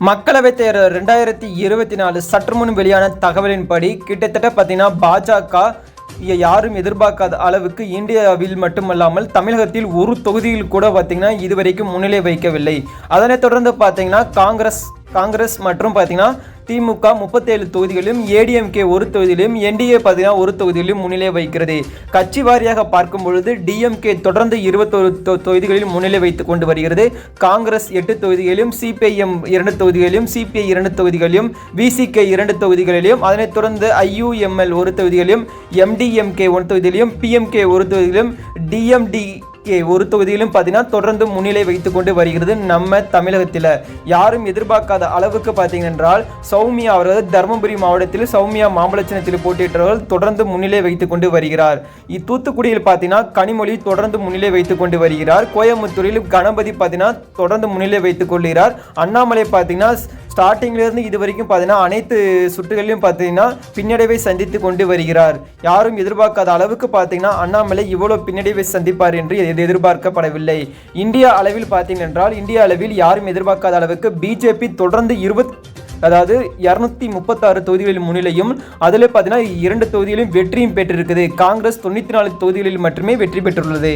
மக்களவை தேர்தல் ரெண்டாயிரத்தி இருபத்தி நாலு சற்று முன் வெளியான தகவலின்படி கிட்டத்தட்ட பார்த்தீங்கன்னா பாஜக யாரும் எதிர்பார்க்காத அளவுக்கு இந்தியாவில் மட்டுமல்லாமல் தமிழகத்தில் ஒரு தொகுதியில் கூட பார்த்தீங்கன்னா இதுவரைக்கும் முன்னிலை வைக்கவில்லை. அதனைத் தொடர்ந்து பார்த்தீங்கன்னா காங்கிரஸ் காங்கிரஸ் மற்றும் பார்த்தீங்கன்னா திமுக முப்பத்தேழு தொகுதிகளிலும் ஏடிஎம்கே ஒரு தொகுதியிலும் என்டிஏ பார்த்தீங்கன்னா ஒரு தொகுதியிலும் முன்னிலை வைக்கிறது கட்சி வாரியாக பார்க்கும் பொழுது டிஎம்கே தொடர்ந்து இருபத்தொரு தொ- தொகுதிகளில் முன்னிலை வைத்துக் கொண்டு வருகிறது. காங்கிரஸ் எட்டு தொகுதிகளிலும் சிபிஐஎம் இரண்டு தொகுதிகளிலும் சிபிஐ இரண்டு தொகுதிகளிலும் விசிகே இரண்டு தொகுதிகளிலும் அதனைத் தொடர்ந்து ஐயுஎம்எல் ஒரு தொகுதிகளிலும் எம்டிஎம்கே ஒன் தொகுதியிலும் பிஎம்கே ஒரு தொகுதியிலும் டிஎம்டி ஒரு தொகுதியிலும் பார்த்தீங்கன்னா தொடர்ந்து முன்னிலை வைத்து கொண்டு வருகிறது நம்ம தமிழகத்தில். யாரும் எதிர்பார்க்காத அளவுக்கு பார்த்தீங்கன்றால் சௌமியா அவர்கள் தருமபுரி மாவட்டத்தில் சௌமியா மாம்பழச்சினத்தில் போட்டியிட்டவர்கள் தொடர்ந்து முன்னிலை வைத்து கொண்டு வருகிறார். தூத்துக்குடியில் பார்த்தீங்கன்னா கனிமொழி தொடர்ந்து முன்னிலை வைத்துக்கொண்டு வருகிறார். கோயம்புத்தூரில் கணபதி பார்த்தீங்கன்னா தொடர்ந்து முன்னிலை வைத்துக் கொள்கிறார். அண்ணாமலை பார்த்தீங்கன்னா ஸ்டார்டிங்லேருந்து இது வரைக்கும் பார்த்தீங்கன்னா அனைத்து சுற்றுகளிலும் பார்த்தீங்கன்னா பின்னடைவை சந்தித்து கொண்டு வருகிறார். யாரும் எதிர்பார்க்காத அளவுக்கு பார்த்தீங்கன்னா அண்ணாமலை இவ்வளோ பின்னடைவை சந்திப்பார் என்று எது- எதிர்பார்க்கப்படவில்லை. இந்தியா அளவில் பார்த்தீங்கன்னா என்றால் இந்திய அளவில் யாரும் எதிர்பார்க்காத அளவுக்கு பிஜேபி தொடர்ந்து இருபத் அதாவது இரநூத்தி முப்பத்தாறு தொகுதிகளில் முன்னிலையும் அதில் பார்த்தீங்கன்னா இரண்டு தொகுதிகளிலும் வெற்றியும் பெற்றிருக்குது. காங்கிரஸ் தொண்ணூற்றி நாலு தொகுதிகளில் மட்டுமே வெற்றி பெற்றுள்ளது.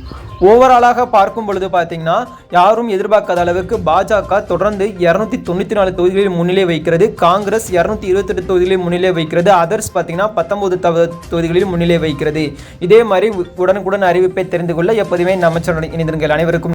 ஓவராலாக பார்க்கும் பொழுது பார்த்தீங்கன்னா யாரும் எதிர்பார்க்காத அளவுக்கு பாஜக தொடர்ந்து இரநூத்தி தொண்ணூற்றி நாலு தொகுதிகளில் முன்னிலை வைக்கிறது. காங்கிரஸ் இரநூத்தி இருபத்தெட்டு தொகுதிகளில் முன்னிலை வைக்கிறது. அதர்ஸ் பார்த்தீங்கன்னா பத்தொன்பது தொகுதிகளில் முன்னிலை வைக்கிறது. இதே மாதிரி உடனுக்குடன் அறிவிப்பை தெரிந்து கொள்ள எப்போதுமே நம்ம சேனலுடன் இணைந்திருங்கள். அனைவருக்கும்